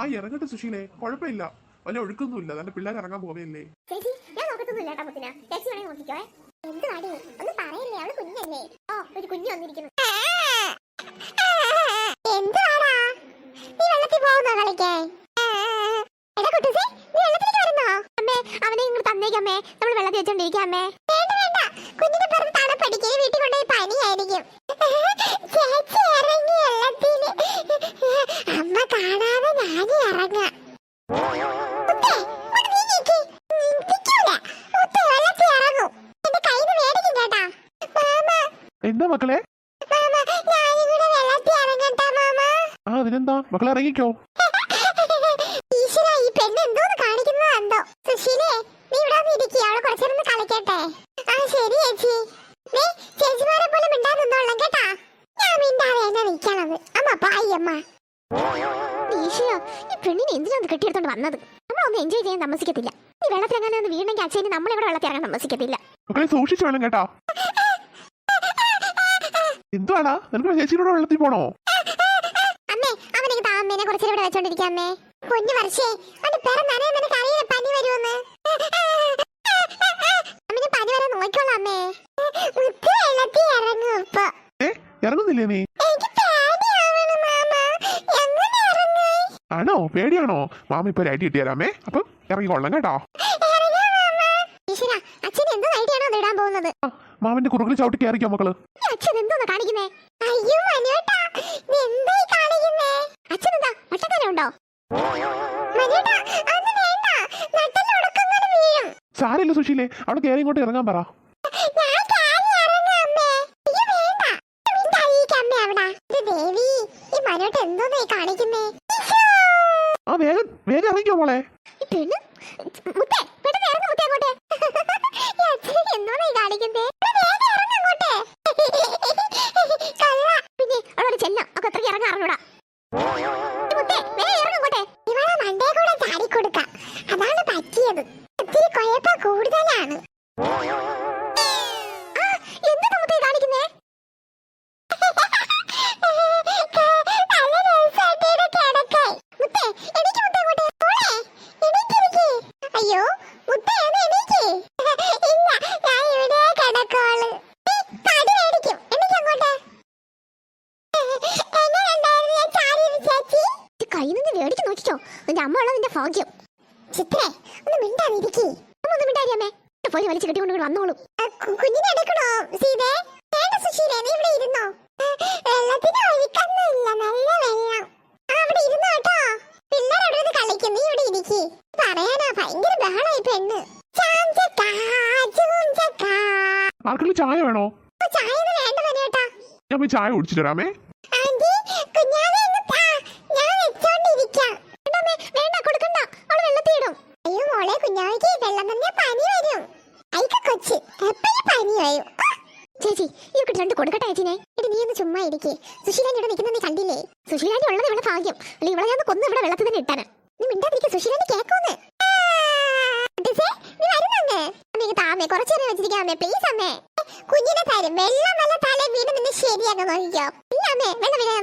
ആ ഇറങ്ങട്ടെ സുശീലെ. കുഴപ്പമില്ല. വല്ല ഒഴുക്കൊന്നുമില്ല. തന്റെ പിള്ളേർ ഇറങ്ങാൻ പോവേല്ലേ. ഞാൻ ചേച്ചി നോക്കിക്കോ എന്ത് വാടി പറയല്ലേ. അവൾ കുഞ്ഞല്ലേ. ഓ ഒരു വന്നിരിക്കുന്നു. നീ വെള്ളത്തിൽ നീ അവനെ ഇങ്ങോട്ട് നമ്മൾ വേണ്ട വേണ്ട. ചേച്ചി ഇറങ്ങി അമ്മ കാണാതെ അമ്മ. ഈശ്വരാ, ഈ പെണ്ണിനെ എന്തിനാണ് കെട്ടിയെടുത്തോണ്ട് വന്നത്? നമ്മളൊന്നും എൻജോയ് ചെയ്യാൻ താമസിക്കത്തില്ല ഈ വെള്ളത്തിലെങ്ങനെ ഒന്ന് വീണെങ്കിൽ അച്ഛന് നമ്മളിവിടെ വെള്ളത്തിൽ ഇറങ്ങാൻ താമസിക്കത്തില്ല മക്കളെ സൂക്ഷിച്ചു വേണം കേട്ടാ. എന്തുവാടാ? നിനക്ക് ചേച്ചിയുടെ വെള്ളത്തിൽ പോണോ? അമ്മേ അമ്മേനെ കുറച്ചു ഇവിടെ വെച്ചോണ്ടിരിക്കാം അമ്മേ. പൊന്നു വർഷേ അവന്റെ പേരെ നനയാൻ നിനക്ക് അറിയില്ല പനി വരുമെന്ന് അമ്മന് പനി വരാൻ നോക്കിക്കോളാം അമ്മേ. മുത്ത് വെള്ളത്തിൽ ഇറങ്ങും ഇപ്പൊ. ഇറങ്ങുന്നില്ലേ നീ? ആണോ? പേടിയാണോ? മാമ ഇപ്പൊ ഐഡി കിട്ടി തരാമേ അപ്പം ഇറങ്ങിക്കൊള്ളാം കേട്ടോ. അച്ഛൻ എന്ത് ഐഡിയാണോ ഇടാൻ പോകുന്നത്? മാമന്റെ കുറുകിൽ ചവിട്ടി കയറിക്കോ മക്കൾ? എന്തോന്ന് കാണിക്കുന്നേ? അയ്യോ മനുവേട്ടാ നീ എന്തായി കാണിക്കുന്നേ? സാരമില്ല സുശീലേ അവിടെ കയറി ഇങ്ങോട്ട് ഇറങ്ങാൻ പറ. ആ വേഗം വേഗം ഇറങ്ങിക്കോ മോളെ. മുത്തേ പെട്ടെന്ന് ഇറങ്ങ് മുത്തേ അങ്ങോട്ട്. കാണിക്കുന്നേ? ചാടിയത് കൂടുതലാണ്. നോക്കിക്കോ. നിന്റെ അമ്മ ഉള്ളത് നിന്റെ ഭാഗ്യം. ചിത്രേ ഒന്ന് മിണ്ടാതിരിക്കേ ഒന്ന് മിണ്ടാരിയമ്മേ പോയി വലിച്ചു കെട്ടിക്കൊണ്ട് വന്നോളൂ. കുഞ്ഞിനെ എടുക്കണോ സീതേ വേണ്ട സുശീലേ നീ ഇവിടെ ഇരുന്നോ. വെള്ളത്തിന് ഒഴുക്കൊന്നുമില്ല നല്ല വെള്ളം. ആ അവിടെ ഇരുന്നോ കേട്ടോ. പിള്ളേർ അവിടെ നിന്ന് കളിക്കും നീ ഇവിടെ ഇരിക്കി. പറയാനാ ഭയങ്കര ബഹളായി പെണ്ണ്. ആർക്കെങ്കിലും ചായ വേണോ? ചായ ഒന്നും വേണ്ട ഞാൻ പോയി ചായ കുടിച്ചിട്ട് വരാമേ ആന്റി കുഞ്ഞാവെ ഒന്ന് താ ഞാൻ വെച്ചോണ്ടിരിക്കാം വേണ്ടമ്മേ, വേണ്ട കൊടുക്കണ്ട അവൾ വെള്ളത്തിയിടും അയ്യോ മോളെ കുഞ്ഞാവയ്ക്ക് വെള്ളം തന്നെ പനി വരും അയക്ക കൊച്ച് എപ്പോഴും പനി വരും ആ! ചേച്ചി ഇതൊക്കെ രണ്ട് കൊടുക്കട്ടെ ചേച്ചിനെ ഇത് നീ ഒന്ന് ചുമ്മാ ഇരിക്കേ. സുശീലാന്റെ ഇവിടെ നിൽക്കുന്നത് നീ കണ്ടില്ലേ? സുശീലാന്റെ ഉള്ളത് ഇവിടെ ഭാഗ്യം. അല്ലെങ്കിൽ ഇവിടെ ഞാൻ കൊന്ന് ഇവിടെ വെള്ളത്തിൽ തന്നെ ഇട്ടാണ്. നീ മിണ്ടാതിരിക്കുക സുശീലാന്റെ കേക്കോന്ന്. നീ താമേ പ്ലീസ് അമ്മേ. കുഞ്ഞിനെ വെള്ളം തല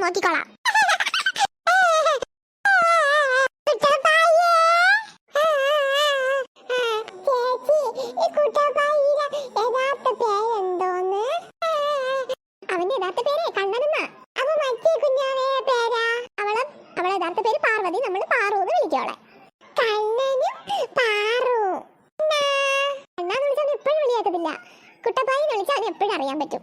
നോക്കിക്കോളാം. ചിരിക്കുന്ന കണ്ടില്ലേ? വിളിച്ചാൽ വന്ന് എപ്പോഴും അറിയാൻ പറ്റും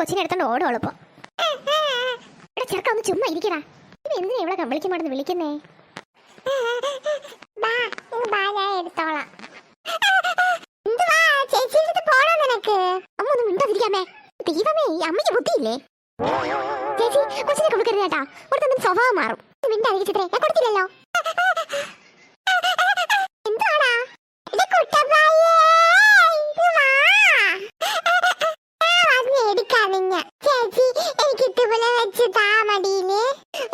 കൊച്ചിനെ എടുത്തോണ്ട് ഓടുള്ളൂ ഇപ്പൊ ഇവിടെ ചെറുക്ക ഒന്ന് ചുമ്മാ ഇരിക്കടാ. ഇത് എന്തിനാ ഇവിടെ വിളിക്കുമ്പോഴെന്ന് വിളിക്കുന്നേ? എടുത്തോളാം. എന്തുവാ, ചേച്ചിയുടെ പോണോ നിനക്ക്? അമ്മ ഒന്ന് മിണ്ടാതിരിക്കാമേ. ദൈവമേ, അമ്മയ്ക്ക് ബുദ്ധിയില്ലേ? ചേച്ചി, കൊച്ചിനെ കൊടുക്കരുത് കേട്ടാ. ഒരു സ്വഭാവം മാറും. ഒന്ന് മിണ്ടാതിരിക്ക് ചിത്രേ, ഞാൻ കൊടുത്തില്ലല്ലോ. എന്തുവാടാ? ഇത് കുട്ടപ്പായേ, ഇങ്ങ് വാ. ആ, വന്ന് എടുക്കാം നിന്നെ. ചേച്ചി എനിക്ക് ഇതുപോലെ വെച്ച് താ മടിയിൽ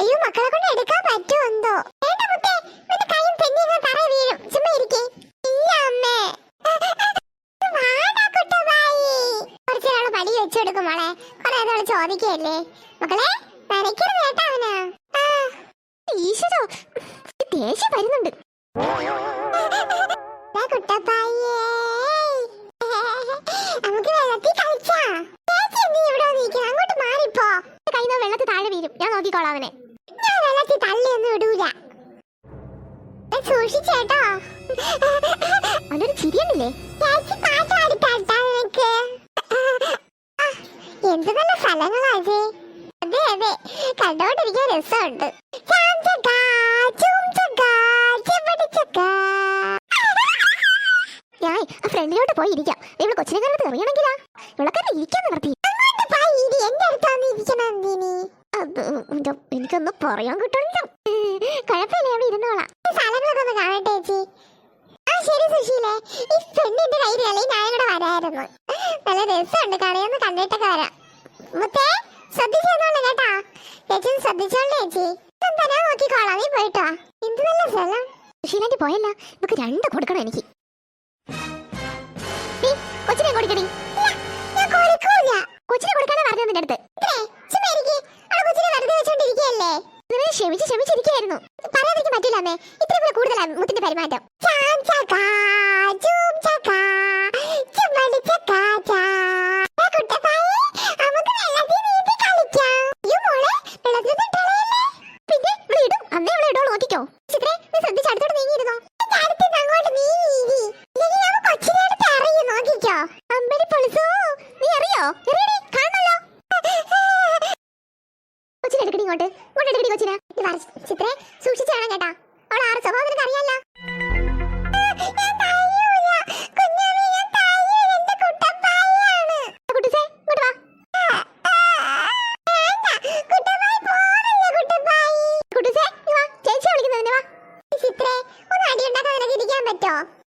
അയ്യോ മക്കളെ കൊണ്ട് എടുക്കാൻ പറ്റുമോ എന്തോ വേണ്ട മുത്തേ ചോദിക്കല്ലേ മക്കളെ നനയ്ക്കരുത് കേട്ടോ അവന് ആ. ഈശ്വരോ ദേഷ്യം വരുന്നുണ്ട് ദാ കുട്ടപ്പായേ. നമുക്ക് വെള്ളത്തിൽ കളിച്ചാ ചേച്ചി നീ ഇവിടെ വന്നിരിക്കണം അങ്ങോട്ട് മാറിപ്പോ കൈ വെള്ളത്തിൽ താഴെ വീഴും ഞാൻ നോക്കിക്കോളാം അവനെ ഞാൻ വെള്ളത്തിൽ തള്ളിയൊന്നും ഇടൂല ദേ സൂക്ഷിച്ചേട്ടോ. അതൊരു ചിരിയുന്നില്ലേ ചേച്ചി പാട്ട് പാടിത്താട്ടാ നിനക്ക് ആ, എന്ത് നല്ല സ്ഥലങ്ങളാ അജയ് അതെ അതെ കണ്ടോണ്ടിരിക്കാൻ രസമുണ്ട് ചാം ചക്കാ, ചൂം ചക്കാ, ചെമ്പടി ചക്കാ. ഞാൻ ആ ഫ്രണ്ടിലോട്ട് പോയി ഇവിടെ കൊച്ചിനെ കണ്ടിട്ട് എറിയണമെങ്കിലാ ഇവിളക്കാരെ ഇരിക്കാൻ നിർത്തി. എനിക്കൊന്ന് പറയാൻ കിട്ടണില്ല. കുഴപ്പമില്ല അവിടെ ഇരുന്നോളാം. സ്ഥലങ്ങളൊക്കെ ഒന്ന് കാണട്ടെ ചേച്ചി. ആ ശരി സുശീലേ. ഈ പെണ്ണിന്റെ കയ്യിൽ അല്ലെങ്കിൽ ഞാൻ കൂടെ വരായിരുന്നു? നല്ല രസമുണ്ട് കടയൊന്ന് കണ്ടിട്ടൊക്കെ വരാം. മുത്തേ ശ്രദ്ധിച്ചോളൂ കേട്ടാ. ചേച്ചി ശ്രദ്ധിച്ചോളൂ ചേച്ചി. എന്താ നോക്കിക്കോളാം നീ പോയിട്ടോ എന്ത് നല്ല സ്ഥലം. സുശീലാന്റി പോയല്ല നമുക്ക് രണ്ട് കൊടുക്കണം എനിക്ക്. കൊടുക്കൂല കൊച്ചിനെ പറ്റില്ല കൂടുതലാണ് മുത്തിന്റെ പെരുമാറ്റം.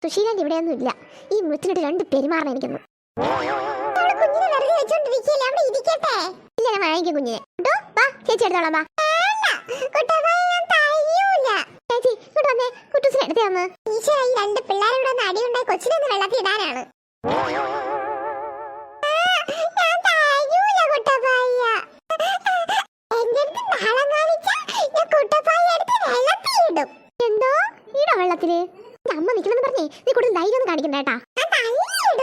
സുശീലാന്റെ ഇവിടെയൊന്നും ഇല്ല ഈ മുറ്റിനിട്ട് രണ്ട് പെരുമാറണം എനിക്കൊന്ന്. ഇല്ല വാ ചേച്ചി എടുത്തോളാം വാ. ചേച്ചി ഇങ്ങോട്ട് വെള്ളത്തിൽ എന്തോ? ഈട വെള്ളത്തിൽ നിന്റെ അമ്മ നിക്കണെന്ന് പറഞ്ഞേ നീ കൂടുതൽ ധൈര്യം ഒന്നും കാണിക്കണ്ട കേട്ടാ.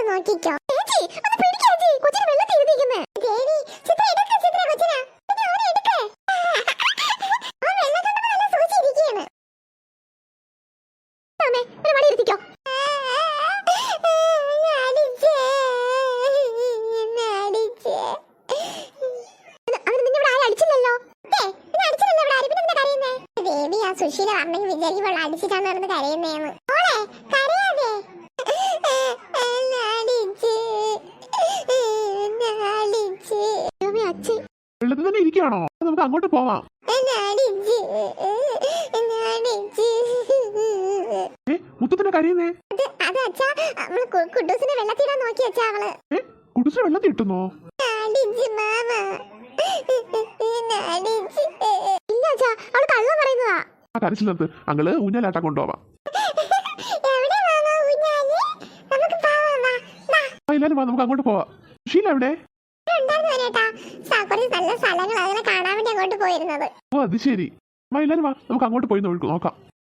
നോക്കിക്കോ. ചേച്ചി ഒന്ന് പിടിക്ക് ചേച്ചി. കൊച്ചിനെ വെള്ളത്തിൽ ഇരുത്തിക്കുന്നേ ദേവി ചിത്ര എടുക്ക ചിത്ര കൊച്ചിനെ. പിന്നെ അവനെ എടുക്ക്. അവൻ വെള്ളം കണ്ടപ്പോ വെള്ളത്തിൽ തന്നെ ഇരിക്കുകയാണോ? നമുക്ക് അങ്ങോട്ട് പോവാം. മുത്തത്തിന്റെ കരയുന്നേ? കുട്ടൂസിനെ വെള്ളത്തിടാൻ നോക്കി അച്ഛാ അവൾ. കുടിച്ച് വെള്ളത്തിൽ ഇട്ടുന്നോ? ഇല്ല അച്ഛാ അവൾ കള്ളം പറയുന്നതാ. ആ കരച്ചിൽ അങ്ങൾ ഊഞ്ഞാലാട്ടാ കൊണ്ടുപോവാം. എല്ലാരും വാ നമുക്ക് അങ്ങോട്ട് പോവാം. ഷീല എവിടെ? ഉണ്ടായിരുന്നു വരേട്ടാ കുറച്ച് നല്ല സ്ഥലങ്ങൾ അങ്ങനെ കാണാൻ വേണ്ടി അങ്ങോട്ട് പോയിരുന്നത്. ഓ അത് ശരി. വൈകുന്നേരം വാ. നമുക്ക് അങ്ങോട്ട് പോയി നോക്കാം.